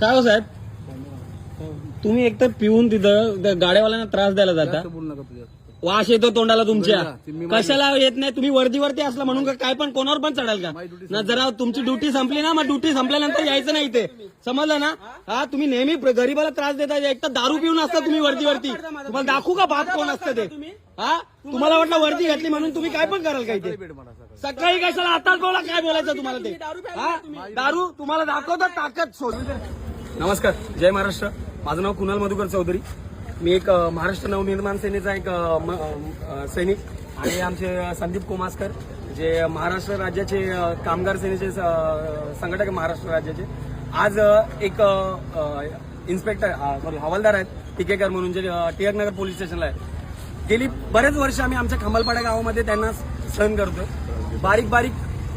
काय हो साहेब? तुम्ही एकतर पिऊन तिथं त्या गाड्यावाल्यांना त्रास द्यायला जाता. जास्त बोलू नका तुझ्या वास येतो तोंडाला तुमच्या. ते कशाला येत नाही? तुम्ही वर्दीवरती असला म्हणून का काय पण कोणावर पण चढाल का? ना जरा तुमची ड्युटी संपली ना मग ड्युटी संपल्यानंतर यायचं नाही इथे. समजलं ना? हा तुम्ही नेहमी गरीबाला त्रास देता एक तर दारू पिऊन असता तुम्ही वर्दीवरती. तुम्हाला दाखवू का बाप कोण असतं ते? हा? तुम्हाला वाटलं वर्दी घातली म्हणून तुम्ही काय पण कराल का इथे भेट मला सकाळी. कशाला आताच बोला काय बोलायचं तुम्हाला ते? हा? दारू तुम्हाला दाखवतात ताकद सोड नमस्कार जय महाराष्ट्र. माझं नाव कुणाल मधुकर चौधरी. मी एक महाराष्ट्र नवनिर्माण सेनेचा एक म- सैनिक आणि आमचे संदीप कोमासकर जे महाराष्ट्र राज्याचे कामगार सेनेचे संघटक आहे महाराष्ट्र राज्याचे. आज एक इन्स्पेक्टर सॉरी हवालदार आहेत टिकेकर म्हणून जे अ, टिळक नगर पोलीस स्टेशनला आहेत. गेली बरेच वर्ष आम्ही आमच्या खमलपाडा गावामध्ये त्यांना सहन करतोय. बारीक बारीक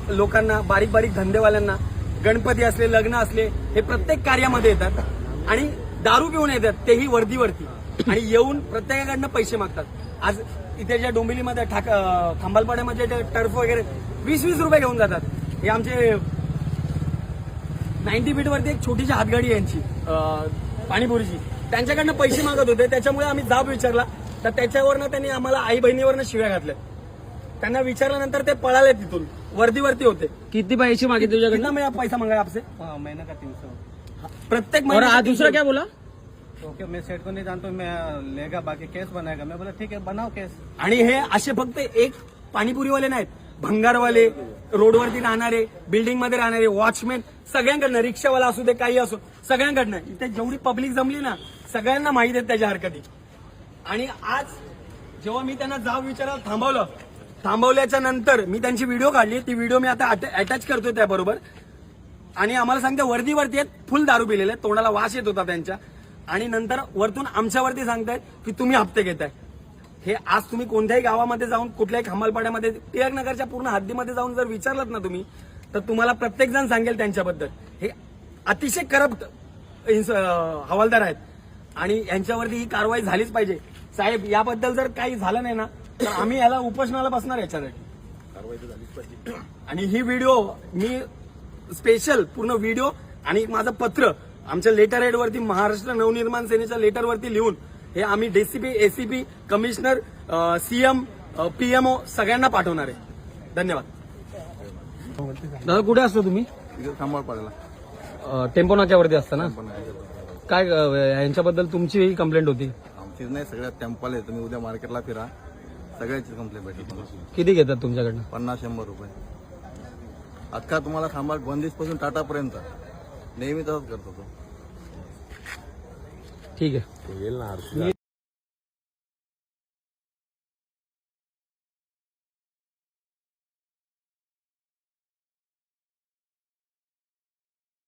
लोकांना बारीक बारीक धंदेवाल्यांना गणपती असले लग्न असले हे प्रत्येक कार्यामध्ये येतात. आणि दारू पिऊन येतात तेही वर्दीवरती. आणि येऊन प्रत्येकाकडनं पैसे मागतात. आज इथे ज्या डोंबिवलीमध्ये ठाक खंबालपाड्यामध्ये टर्फ वगैरे वीस वीस रुपये घेऊन जातात. हे आमचे नाईन्टी फीटवरती एक छोटीशी हातगाडी यांची पाणीपुरीची. त्यांच्याकडनं पैसे मागत होते. त्याच्यामुळे आम्ही जाब विचारला. तर त्याच्यावरनं त्यांनी आम्हाला आई बहिणीवरनं शिव्या घातल्या. त्यांना विचारल्यानंतर ते पळाले तिथून. वर्दीवरती होते. किती पैसे मागितले तुझ्याकडे? कितना मैं पैसा मांगा आपसे? हाँ, महीने का तीन सौ प्रत्येक और महिन्याला आज दूसरा क्या बोला? क्या मैं सेठ को नहीं जानता हूँ, मैं लेगा बाकी केस बनाएगा. मैं बोला ठीक है बनाओ केस आणि हे असे फक्त एक पाणीपुरीवाले नाहीत. भंगारवाले रोडवरती राहणारे बिल्डिंगमध्ये राहणारे वॉचमॅन सगळ्यांकडनं रिक्षावाला असू दे काही असो सगळ्यांकडनं. इथे जेवढी पब्लिक जमली ना सगळ्यांना माहीत आहेत त्याच्या हरकती. आणि आज जेव्हा मी त्यांना जाब विचारायला थांबवलं थांबवल्याच्या नंतर मी त्यांची व्हिडिओ काढली. ती व्हिडिओ मी आता अटॅच करतोय त्याबरोबर. आणि आम्हाला सांगते वर्दीवरती आहेत फुल दारू पिलेले. तोंडाला वास येत होता त्यांच्या. आणि नंतर वरतून आमच्यावरती सांगतायत की तुम्ही हप्ते घेताय. हे आज तुम्ही कोणत्याही गावामध्ये जाऊन कुठल्याही खंबालपाड्यामध्ये टिळक नगरच्या पूर्ण हद्दीमध्ये जाऊन जर विचारलात ना तुम्ही तर तुम्हाला प्रत्येक जण सांगेल त्यांच्याबद्दल. हे अतिशय करप्ट हवालदार आहेत. आणि यांच्यावरती ही कारवाई झालीच पाहिजे. साहेब याबद्दल जर काही झालं नाही ना तर आम्ही याला उपोषणाला बसणार याच्यासाठी आणि ही व्हिडिओ मी स्पेशल पूर्ण व्हिडिओ आणि माझं पत्र आमच्या लेटर हेड वरती महाराष्ट्र नवनिर्माण सेनेच्या लेटर वरती लिहून हे आम्ही DCP ACP commissioner CM PMO सगळ्यांना पाठवणार आहे. धन्यवाद. दादा कुठे असतो तुम्ही? टेम्पो नाक्यावरती असता ना? काय यांच्याबद्दल तुमची कंप्लेंट होती? आमचीच नाही सगळ्यात टेम्पल आहे तुम्ही उद्या मार्केटला फिरा. सगळ्याची कंप्लेंट भेटेल किती घेतात तुमच्याकडनं? पन्नास शंभर रुपये. अख्खा तुम्हाला सांभाळ बंदिशपासून टाटापर्यंत. नेहमी तसंच करतो तो. ठीक आहे.